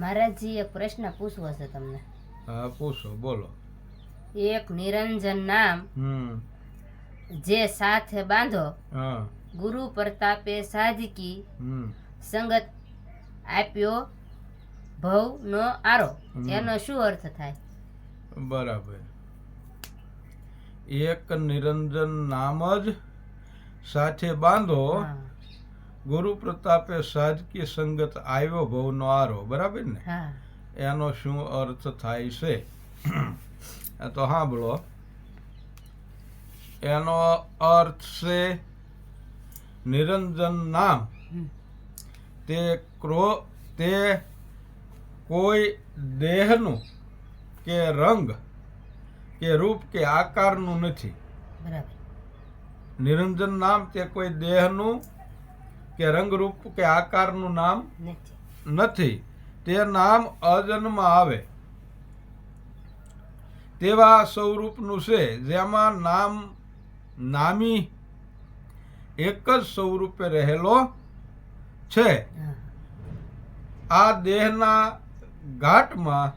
મહારાજજી એક પ્રશ્ન પૂછવો છે તમને. હા પૂછો બોલો. એક નિરંજન નામ જે સાથે બાંધો હા. ગુરુ પ્રતાપે સાધકી સંગત આપ્યો ભવનો આરો. હમ. એનો શું અર્થ થાય? બરાબર. એક નિરંજન નામ જ સાથે બાંધો હા, ગુરુ પ્રતાપે સાજકી સંગત આવ્યો ભવનો આરો બરાબર ને? એનો શું અર્થ થાય છે? તો સાંભળો. એનો અર્થ છે નિરંજન નામ. તે ક્રો તે કોઈ દેહનું કે રંગ કે રૂપ કે આકારનું નથી. બરાબર. નિરંજન નામ તે કોઈ દેહનું કે રંગરૂપ કે આકારનું નામ નથી. તે નામ અજન્મ આવે. તેવા સ્વરૂપનું છે જેમાં નામ નામી એક જ સ્વરૂપે રહેલો છે. આ દેહના ઘાટમાં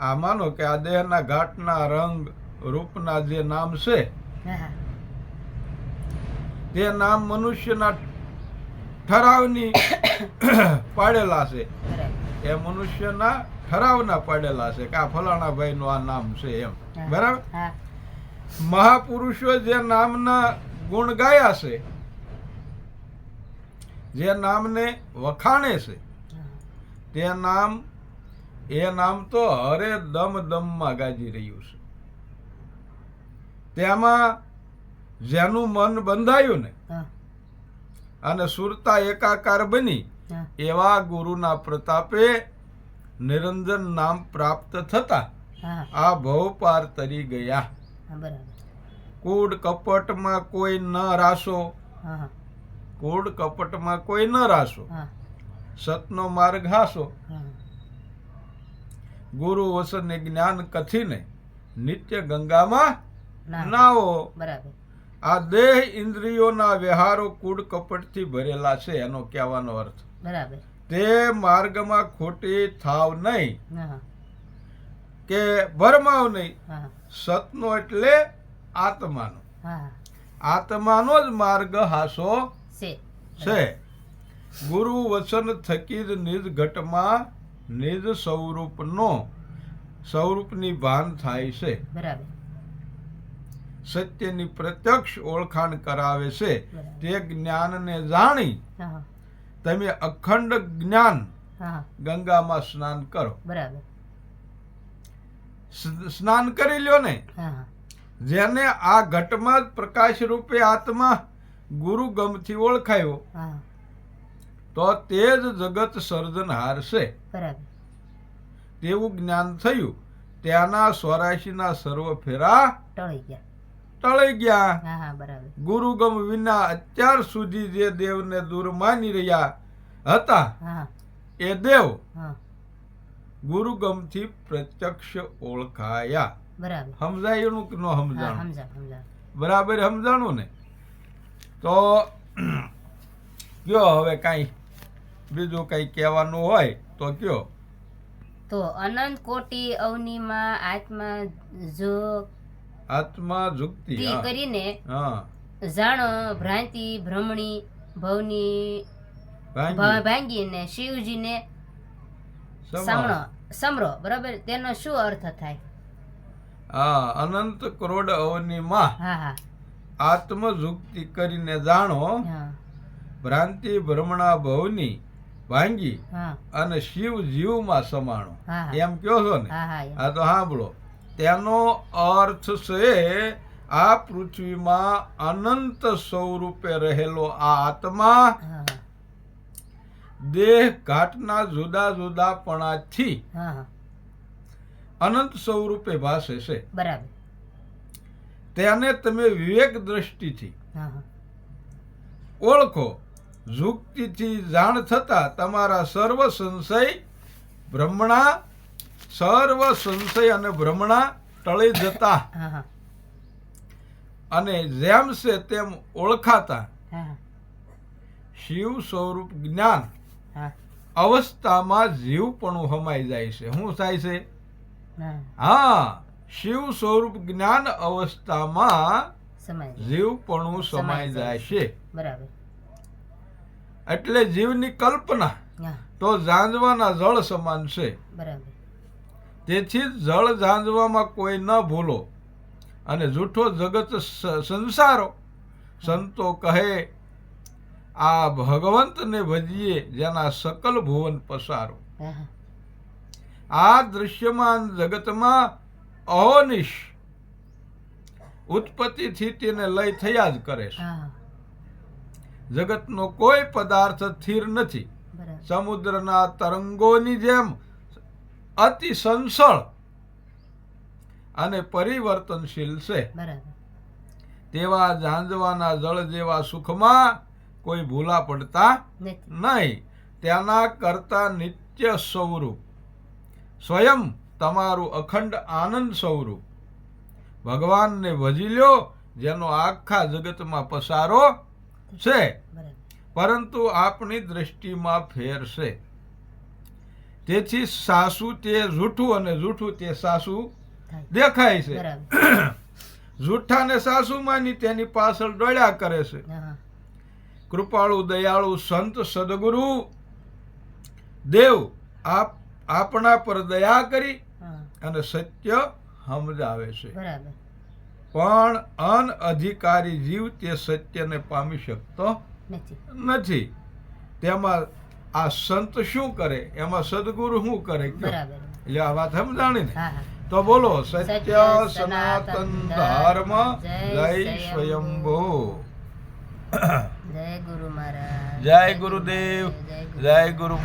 આ માનો કે આ દેહના ઘાટના રંગ રૂપના જે નામ છે તે નામ મનુષ્યના ઠરાવની પાડેલા છે. એ મનુષ્યના ઠરાવના પાડેલા છે કે આ ફલાણા ભાઈનું આ નામ છે એમ. બરાબર? મહાપુરુષો જે નામના ગુણ ગાયા છે જે નામને વખાણે છે તે નામ એ નામ તો હરે દમ દમમાં ગાજી રહ્યું છે. તેમાં જેનું મન બંધાયું ને અને સુરતા એકાકાર બની એવા ગુરુના પ્રતાપે નિરંજન નામ પ્રાપ્ત થતા આ ભવ પાર તરી ગયા. કૂડ કપટમાં કોઈ ન રાસો. કૂડ કપટમાં કોઈ ન રાસો. સતનો માર્ગ હાસો. ગુરુ વસન જ્ઞાન કથીને નિત્ય ગંગામાં નાવો બરાબર. આ દેહ ઇન્દ્રિયોના વ્યવહારો કૂડ કપટથી ભરેલા છે એનો કહેવાનો અર્થ. બરાબર. તે માર્ગમાં ખોટી થાવ નહીં. કે ભરમાવ નહીં. સતનો એટલે આત્માનો. આત્માનો જ માર્ગ હાસો છે. છે. ગુરુ વચન થકી જ નિજ ઘટમાં નિજ સ્વરૂપનો સ્વરૂપની ભાન થાય છે. બરાબર. સત્યની પ્રત્યક્ષ ઓળખાણ કરાવે છે. તે જ્ઞાનને જાણી તમે અખંડ જ્ઞાન ગંગામાં સ્નાન કરો. બરાબર. સ્નાન કરી લ્યો ને. જેને આ ઘટમાં પ્રકાશ રૂપે આત્મા ગુરુ ગમથી ઓળખાયો તો તે જ જગત સર્જનહાર છે. તેવું જ્ઞાન થયું. ત્યાંના સ્વરાશીના સર્વ ફેરા ટળી ગયા. ટળી ગયા. ગુરુગમ વિના અત્યાર સુધી જે દેવને દૂર માની રહ્યા હતા એ દેવ હા. ગુરુગમથી પ્રત્યક્ષ ઓળખાયા. સમજાયું કે ન સમજાણું? સમજા સમજા બરાબર સમજાણું ને? તો કયો હવે કાંઈ બીજું કંઈ કહેવાનું હોય તો કયો? તો અનંત કોટી અવનીમાં આત્મા જો આત્મા જુક્તિ. કરીને જાણો ભ્રાંતિ ભ્રમણી ભવની ભાંગીને શિવજીને સમા. સમણો સમરો બરાબર? તેનો શું અર્થ થાય? હા અનંત કરોડ અવનીમાં હા હા. આત્મઝુક્તિ કરીને જાણો ભ્રાંતિ ભ્રમણા ભવની ભાંગી અને શિવ જીવમાં સમાણો. એમ કયો છો ને. આ તો સાંભળો. તેનો અર્થ છે આ પૃથ્વીમાં અનંત સ્વરૂપે રહેલો આ આત્મા દેહ ઘાટના જુદા જુદાપણાથી હા હા. અનંત સ્વરૂપે ભાષે છે. બરાબર. તેને તમે વિવેક દ્રષ્ટિથી ઓળખો. ઝુક્તિથી જાણ થતા તમારા સર્વ સંશય ભ્રમણા સર્વ સંશય અને ભ્રમણા ટળી જતા. અને જેમ છે તેમ ઓળખાતા. શિવ સ્વરૂપ જ્ઞાન અવસ્થામાં અવસ્થામાં જીવપણું હમાઈ જાય છે. શું થાય છે? હા. શિવ સ્વરૂપ જ્ઞાન અવસ્થામાં જીવપણું સમાઈ જાય. છે. બરાબર. એટલે જીવની કલ્પના તો જાંજવાના જળ સમાન છે. બરાબર. તેથી જળ ઝાંઝવામાં કોઈ ન ભૂલો. અને જૂઠો જગત સંસારો સંતો કહે આ ભગવંતને ભજીએ જેના સકલ ભુવન પસારો. આ દૃશ્યમાન જગતમાં અહોનિશ ઉત્પત્તિથી તેને લય થયા જ કરે છે. જગતનો કોઈ પદાર્થ સ્થિર નથી. સમુદ્રના તરંગોની જેમ અતિ સંસળ અને પરિવર્તનશીલ છે. તેવા ઝાંઝવાના જળ જેવા સુખમાં કોઈ ભૂલા પડતા નહીં. તેના કરતા નિત્ય સ્વરૂપ. સ્વયં તમારું અખંડ આનંદ સ્વરૂપ. ભગવાનને ભજી લ્યો જેનો આખા જગતમાં પસારો છે. પરંતુ આપણી દ્રષ્ટિમાં ફેર છે. તેથી સાસુ તે જૂઠું અને જૂઠું તે સાસુ દેખાય છે. જૂઠાને સાસુ માની તેની પાછળ ડોળ્યા કરે છે. કૃપાળુ દયાળુ સંત સદગુરુ દેવ આપ આપણા પર દયા કરી અને સત્ય સમજાવે છે. પણ પણ અનઅધિકારી જીવ તે સત્યને પામી શકતો નથી. તેમાં આ સંત શું કરે? એમાં સદગુરુ શું કરે? એટલે આ વાત સમજાણી ને તો બોલો સત્ય સનાતન ધર્મ જય જય જય ગુરુ મહારાજ. જય ગુરુદેવ. જય ગુરુ